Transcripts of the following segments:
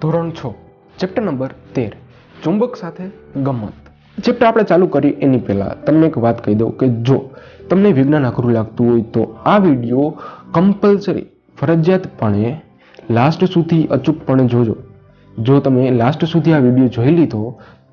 ધોરણ છ chapter number તેર, ચુંબક સાથે ગમત. ચેપ્ટર આપણે ચાલુ કરીએ એની પહેલાં તમને એક વાત કહી દઉં કે જો તમને વિજ્ઞાન અઘરું લાગતું હોય તો આ વીડિયો કમ્પલસરી ફરજિયાતપણે લાસ્ટ સુધી અચૂકપણે જોજો. જો તમે લાસ્ટ સુધી આ વીડિયો જોઈ લીધો,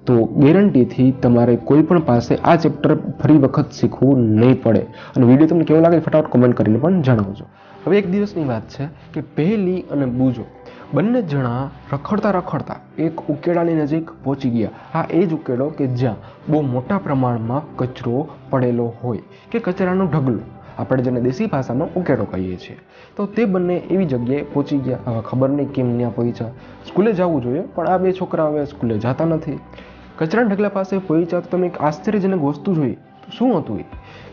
તો ગેરંટીથી તમારે કોઈ પણ પાસે આ ચેપ્ટર ફરી વખત શીખવું નહીં પડે. અને વીડિયો તમને કેવો લાગે ફટાફટ કોમેન્ટ કરીને પણ જણાવજો. હવે એક દિવસની વાત છે કે પહેલી અને બૂજો. બંને જણા રખડતા રખડતા એક ઉકેડાની નજીક પહોંચી ગયા. આ એ જ ઉકેડો કે જ્યાં બહુ મોટા પ્રમાણમાં કચરો પડેલો હોય કે કચરાનો ઢગલો. આપણે જેને દેશી ભાષામાં ઉકેડો કહીએ છીએ. તો તે બંને એવી જગ્યાએ પહોંચી ગયા. હવે ખબર નહીં કેમ ત્યાં પહોંચ્યા. સ્કૂલે જવું જોઈએ, પણ આ બે છોકરા હવે સ્કૂલે જતા નથી. કચરાના ઢગલા પાસે પહોંચ્યા તો તમે એક આશ્ચર્યજનક વસ્તુ જોઈ. શું હતું એ?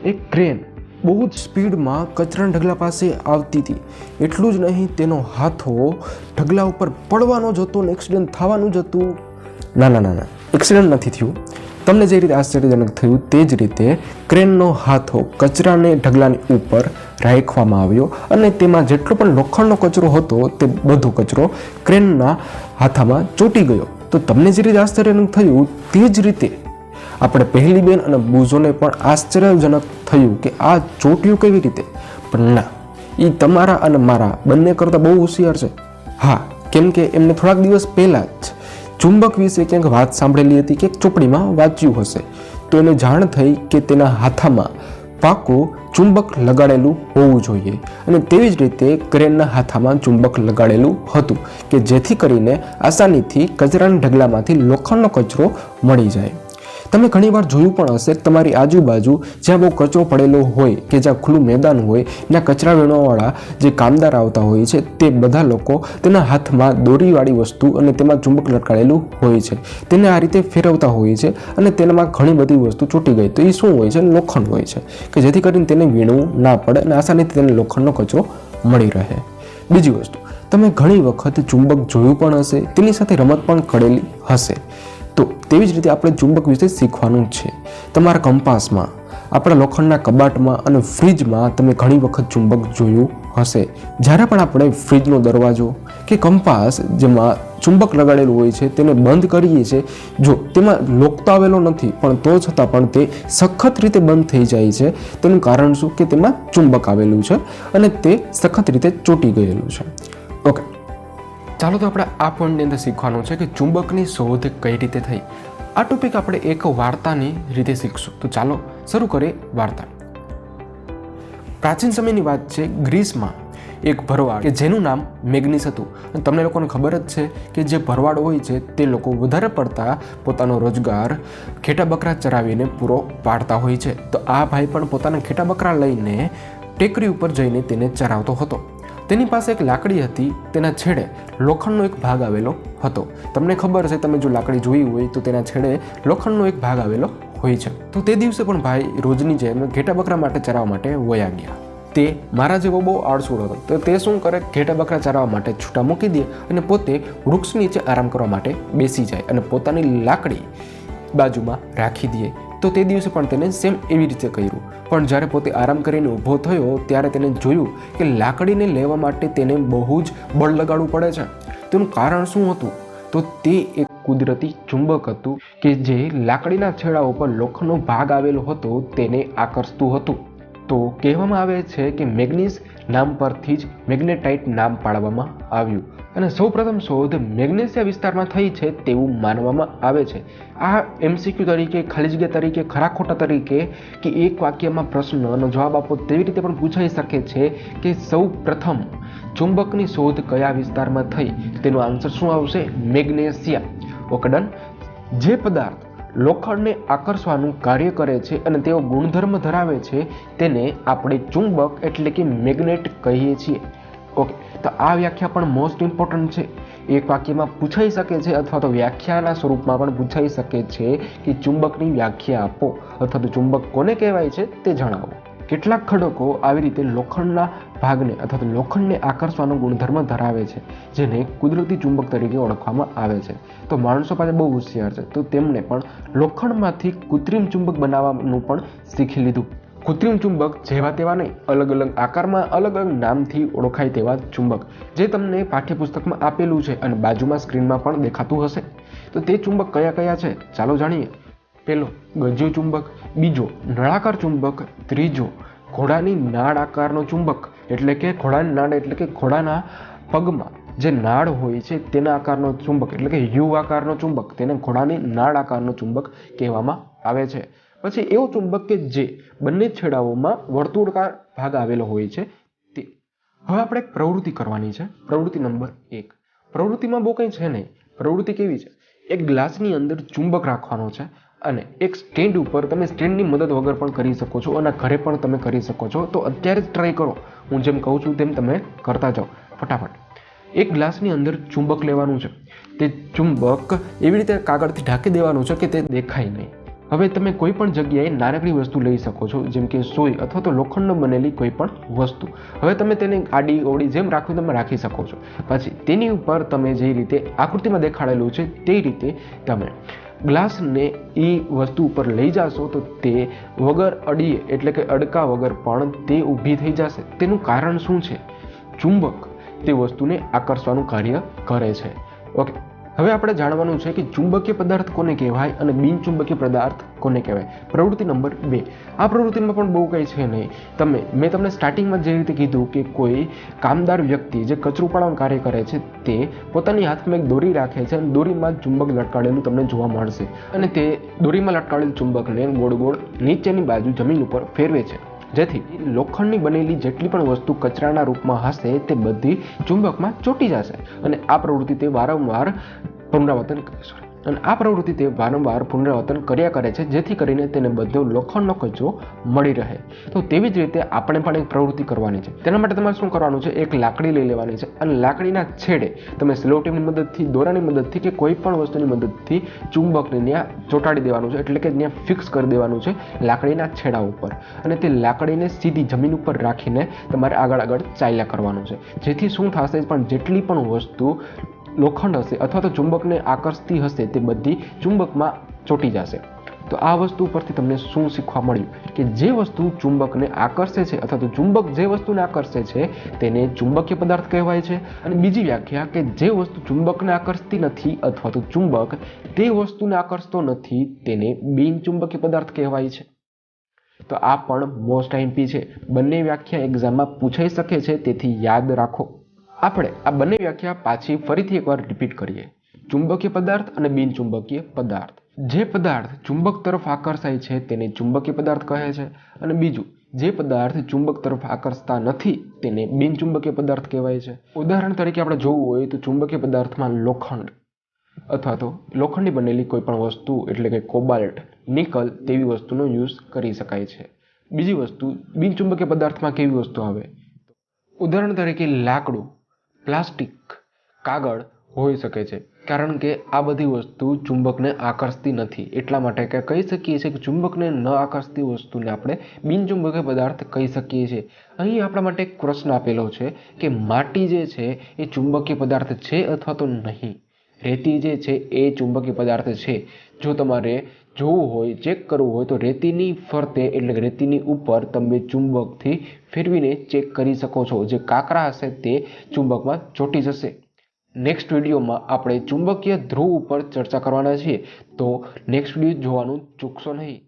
એક ક્રેન બહુ જ સ્પીડમાં કચરાના ઢગલા પાસે આવતી હતી. એટલું જ નહીં, તેનો હાથો ઢગલા ઉપર પડવાનો જ હતો ને એક્સિડન્ટ થવાનું જ હતું. ના ના ના એક્સિડન્ટ નથી થયું. તમને જે રીતે આશ્ચર્યજનક થયું તે જ રીતે ક્રેનનો હાથો કચરાને ઢગલાની ઉપર રાખવામાં આવ્યો અને તેમાં જેટલો પણ લોખંડનો કચરો હતો તે બધો કચરો ક્રેનના હાથામાં ચોંટી ગયો. તો તમને જે રીતે આશ્ચર્યજનક થયું તે જ રીતે આપણે પહેલી બેન અને બુઝોને પણ આશ્ચર્યજનક થયું કે આ ચોટ્યું કેવી રીતે? પણ ના એ તમારા અને મારા બંને કરતાં બહુ હોશિયાર છે. હા, કેમ કે એમને થોડાક દિવસ પહેલાં જ ચુંબક વિશે ક્યાંક વાત સાંભળેલી હતી કે ચોપડીમાં વાંચ્યું હશે. તો એને જાણ થઈ કે તેના હાથામાં પાકું ચુંબક લગાડેલું હોવું જોઈએ અને તેવી જ રીતે ક્રેનના હાથામાં ચુંબક લગાડેલું હતું કે જેથી કરીને આસાનીથી કચરાના ઢગલામાંથી લોખંડનો કચરો મળી જાય. તમે ઘણીવાર જોયું પણ હશે કે તમારી આજુબાજુ જ્યાં બહુ કચરો પડેલો હોય કે જ્યાં ખુલ્લું મેદાન હોય, ત્યાં કચરા વીણવાવાળા જે કામદાર આવતા હોય છે, તે બધા લોકો તેના હાથમાં દોરીવાળી વસ્તુ અને તેમાં ચુંબક લટકાડેલું હોય છે. તેને આ રીતે ફેરવતા હોય છે અને તેનામાં ઘણી બધી વસ્તુ ચૂંટી ગઈ. તો એ શું હોય છે? લોખંડ હોય છે કે જેથી કરીને તેને વીણવું ના પડે અને આસાનીથી તેને લોખંડનો કચરો મળી રહે. બીજી વસ્તુ, તમે ઘણી વખત ચુંબક જોયું પણ હશે, તેની સાથે રમત પણ કરેલી હશે. તો તેવી જ રીતે આપણે ચુંબક વિશે શીખવાનું છે. તમારા કંપાસમાં, આપણા લોખંડના કબાટમાં અને ફ્રીજમાં તમે ઘણી વખત ચુંબક જોયું હશે. જ્યારે પણ આપણે ફ્રીજનો દરવાજો કે કંપાસ જેમાં ચુંબક લગાડેલું હોય છે, તેને બંધ કરીએ છીએ, જો તેમાં લોક તો આવેલો નથી, પણ તો છતાં પણ તે સખત રીતે બંધ થઈ જાય છે. તેનું કારણ શું? કે તેમાં ચુંબક આવેલું છે અને તે સખત રીતે ચોંટી ગયેલું છે. ચાલો તો આપણે આ પોઈન્ટની અંદર શીખવાનું છે કે ચુંબકની શોધ કઈ રીતે થઈ. આ ટોપિક આપણે એક વાર્તાની રીતે શીખશું. તો ચાલો શરૂ કરીએ વાર્તા પ્રાચીન સમયની વાત છે ગ્રીસમાં એક ભરવાડ કે જેનું નામ મેગ્નિસ હતું. તમને લોકોને ખબર જ છે કે જે ભરવાડ હોય છે તે લોકો વધારે પડતા પોતાનો રોજગાર ખેટા બકરા ચરાવીને પૂરો પાડતા હોય છે. તો આ ભાઈ પણ પોતાના ખેટા બકરા લઈને ટેકરી ઉપર જઈને તેને ચરાવતો હતો. તેની પાસે એક લાકડી હતી, તેના છેડે લોખંડનો એક ભાગ આવેલો હતો. તમને ખબર છે તમે જો લાકડી જોઈ હોય તો તેના છેડે લોખંડનો એક ભાગ આવેલો હોય છે. તો તે દિવસે પણ ભાઈ રોજની જેમ ઘેટા બકરા માટે ચરાવવા માટે વયા ગયા. તે મારા જેવો બહુ આળસુડ હતો. તો તે શું કરે? ઘેટા બકરા ચરાવવા માટે છૂટા મૂકી દે અને પોતે વૃક્ષ નીચે આરામ કરવા માટે બેસી જાય અને પોતાની લાકડી બાજુમાં રાખી દે. તો તે દિવસે પણ તેને સેમ એવી રીતે કર્યું. પણ જ્યારે પોતે આરામ કરીને ઊભો થયો, ત્યારે તેને જોયું કે લાકડીને લેવા માટે તેને બહુ જ બળ લગાડવું પડે છે. તેનું કારણ શું હતું? તો તે એક કુદરતી ચુંબક હતું કે જે લાકડીના છેડા ઉપર લોખંડનો ભાગ આવેલો હતો, તેને આકર્ષતું હતું. તો કહેવામાં આવે છે કે મેગ્નિસ નામ પરથી જ મેગ્નેટાઇટ નામ પાડવામાં આવ્યું. અને સૌપ્રથમ શોધ મેગ્નેશિયા વિસ્તારમાં થઈ છે તેવું માનવામાં આવે છે. આ એમસીક્યુ તરીકે ખાલી જગ્યા તરીકે, ખરા ખોટા તરીકે કે એક વાક્યમાં પ્રશ્નનો જવાબ આપો તેવી રીતે પણ પૂછાઈ શકે છે કે સૌ પ્રથમ ચુંબકની શોધ કયા વિસ્તારમાં થઈ? તેનો આન્સર શું આવશે? મેગ્નેશિયા. Okay, done. જે પદાર્થ લોખંડને આકર્ષવાનું કાર્ય કરે છે અને તેઓ ગુણધર્મ ધરાવે છે, તેને આપણે ચુંબક એટલે કે મેગ્નેટ કહીએ છીએ. ઓકે, તો આ વ્યાખ્યા પણ મોસ્ટ ઇમ્પોર્ટન્ટ છે. એક વાક્યમાં પૂછાઈ શકે છે અથવા તો વ્યાખ્યાના સ્વરૂપમાં પણ પૂછાઈ શકે છે કે ચુંબકની વ્યાખ્યા આપો અથવા તો ચુંબક કોને કહેવાય છે તે જણાવો. કેટલાક ખડકો આવી રીતે લોખંડના ભાગને અથવા તો લોખંડને આકર્ષવાનો ગુણધર્મ ધરાવે છે, જેને કુદરતી ચુંબક તરીકે ઓળખવામાં આવે છે. તો માણસો પાસે બહુ હોશિયાર છે, તો તેમણે પણ લોખંડમાંથી કૃત્રિમ ચુંબક બનાવવાનું પણ શીખી લીધું. કૃત્રિમ ચુંબક જેવા તેવા નહીં, અલગ અલગ આકારમાં અલગ અલગ નામથી ઓળખાય તેવા ચુંબક, જે તમને પાઠ્યપુસ્તકમાં આપેલું છે અને બાજુમાં સ્ક્રીનમાં પણ દેખાતું હશે. તો તે ચુંબક કયા કયા છે? ચાલો જાણીએ. પહેલો ગજ્યો ચુંબક. બીજો, નળાકાર ચુંબક. ત્રીજો, ઘોડાની નાળ આકારનો ચુંબક, એટલે કે ઘોડાની નાળ એટલે કે ઘોડાના પગમાં. જે નાળ હોય છે તેના આકારનો ચુંબક, એટલે કે યુ આકારનો ચુંબક, તેને ઘોડાની નાળ આકારનો ચુંબક કહેવામાં આવે છે. પછી એવો ચુંબક કે જે બંને છેડાઓમાં વર્તુળકાર ભાગ આવેલો હોય છે, તે. હવે આપણે એક પ્રવૃત્તિ કરવાની છે. પ્રવૃત્તિ નંબર એક. પ્રવૃત્તિમાં બહુ કંઈ છે નહીં. પ્રવૃત્તિ કેવી છે? એક ગ્લાસની અંદર ચુંબક રાખવાનો છે અને એક સ્ટેન્ડ ઉપર તમે સ્ટેન્ડની મદદ વગર પણ કરી શકો છો અને ઘરે પણ તમે કરી શકો છો. તો અત્યારે જ ટ્રાય કરો. હું જેમ કહું છું તેમ તમે કરતા જાઓ. ફટાફટ. એક ગ્લાસની અંદર ચુંબક લેવાનું છે. તે ચુંબક એવી રીતે કાગળથી ઢાંકી દેવાનું છે કે તે દેખાય નહીં. હવે તમે કોઈ પણ જગ્યાએ નાનકડી વસ્તુ લઈ શકો છો, જેમ કે સોય અથવા તો લોખંડનો બનેલી કોઈ પણ વસ્તુ. હવે તમે તેને આડી ઓડી જેમ રાખવી તમે રાખી શકો છો. પછી તેની ઉપર તમે જે રીતે આકૃતિમાં દેખાડેલું છે તે રીતે તમે ગ્લાસને એ વસ્તુ ઉપર લઈ જાશો તો તે વગર અડીએ, એટલે કે અડકા વગર પણ તે ઊભી થઈ જશે. તેનું કારણ શું છે? ચુંબક તે વસ્તુને આકર્ષવાનું કાર્ય કરે છે. ઓકે હવે આપણે જાણવાનું છે કે ચુંબકીય પદાર્થ કોને કહેવાય અને બિનચુંબકીય પદાર્થ કોને કહેવાય? પ્રવૃત્તિ નંબર બે. આ પ્રવૃત્તિમાં પણ બહુ કંઈ છે નહીં. તમે, મેં તમને સ્ટાર્ટિંગમાં જે રીતે કીધું કે કોઈ કામદાર વ્યક્તિ જે કચરું પાડવાનું કાર્ય કરે છે, તે પોતાની હાથમાં એક દોરી રાખે છે અને દોરીમાં ચુંબક લટકાડેલું તમને જોવા મળશે. અને તે દોરીમાં લટકાડેલ ચુંબકને ગોળ ગોળ નીચેની બાજુ જમીન ઉપર ફેરવે છે. જેથી લોખંડની બનેલી જેટલી પણ વસ્તુ કચરાના રૂપમાં હશે, તે બધી ચુંબકમાં ચોંટી જશે. અને આ પ્રવૃત્તિ તે વારંવાર પુનરાવર્તન કરે છે. અને આ પ્રવૃત્તિ તે વારંવાર પુનરાવર્તન કર્યા કરે છે, જેથી કરીને તેને બધો લોખંડનો કચરો મળી રહે. તો તેવી જ રીતે આપણે પણ એક પ્રવૃત્તિ કરવાની છે. તેના માટે તમારે શું કરવાનું છે? એક લાકડી લઈ લેવાની છે. અને લાકડીના છેડે તમે સ્લોટીની મદદથી, દોરાની મદદથી કે કોઈ પણ વસ્તુની મદદથી ચુંબકને ત્યાં ચોંટાડી દેવાનું છે. એટલે કે ત્યાં ફિક્સ કરી દેવાનું છે લાકડીના છેડા ઉપર. અને તે લાકડીને સીધી જમીન ઉપર રાખીને તમારે આગળ આગળ ચાલ્યા કરવાનું છે. જેથી શું થશે? પણ જેટલી પણ વસ્તુ લોખંડ હશે અથવા તો ચુંબકને આકર્ષતી હશે તે બધી ચુંબકમાં ચોંટી જશે. તો આ વસ્તુ પરથી તમને શું શીખવા મળ્યું? કે જે વસ્તુ ચુંબકને આકર્ષે છે અથવા તો ચુંબક જે વસ્તુને આકર્ષે છે તેને ચુંબકીય પદાર્થ કહેવાય છે. અને બીજી વ્યાખ્યા કે જે વસ્તુ ચુંબકને આકર્ષતી નથી અથવા તો ચુંબક તે વસ્તુને આકર્ષતો નથી તેને બિનચુંબકીય પદાર્થ કહેવાય છે. તો આ પણ મોસ્ટ આઈમ્પી છે. બંને વ્યાખ્યા એક્ઝામમાં પૂછાઈ શકે છે, તેથી યાદ રાખો. આપણે આ બંને વ્યાખ્યા પાછી ફરીથી એકવાર રિપીટ કરીએ. ચુંબકીય પદાર્થ અને બિનચુંબકીય પદાર્થ. જે પદાર્થ ચુંબક તરફ આકર્ષાય છે તેને ચુંબકીય પદાર્થ કહે છે અને બીજું, જે પદાર્થ ચુંબક તરફ આકર્ષતા નથી તેને બિનચુંબકીય પદાર્થ કહેવાય છે. ઉદાહરણ તરીકે આપણે જોવું હોય તો ચુંબકીય પદાર્થમાં લોખંડ અથવા તો લોખંડની બનેલી કોઈ પણ વસ્તુ એટલે કે કોબાલ્ટ, નિકલ તેવી વસ્તુનો યુઝ કરી શકાય છે. બીજી વસ્તુ, બિનચુંબકીય પદાર્થમાં કેવી વસ્તુ આવે? ઉદાહરણ તરીકે લાકડું. પ્લાસ્ટિક કાગળ હોઈ શકે છે. કારણ કે આ બધી વસ્તુ ચુંબકને આકર્ષતી નથી. એટલા માટે કે કહી શકીએ છીએ કે ચુંબકને ન આકર્ષતી વસ્તુને આપણે બિનચુંબકીય પદાર્થ કહી શકીએ છીએ. અહીં આપણા માટે એક પ્રશ્ન આપેલો છે કે માટી જે છે એ ચુંબકીય પદાર્થ છે અથવા તો નહીં? રેતી જે છે એ ચુંબકીય પદાર્થ છે. જો તમારે જોવું હોય ચેક કરવું હોય તો રેતીની ફરતે એટલે કે રેતીની ઉપર તમે ચુંબકથી ફેરવીને ચેક કરી શકો છો. જે કાંકરા હશે તે ચુંબકમાં ચોંટી જશે. નેક્સ્ટ વિડીયોમાં આપણે ચુંબકીય ધ્રુવ ઉપર ચર્ચા કરવાના છીએ. તો નેક્સ્ટ વીડિયો જોવાનું ચૂકશો નહીં.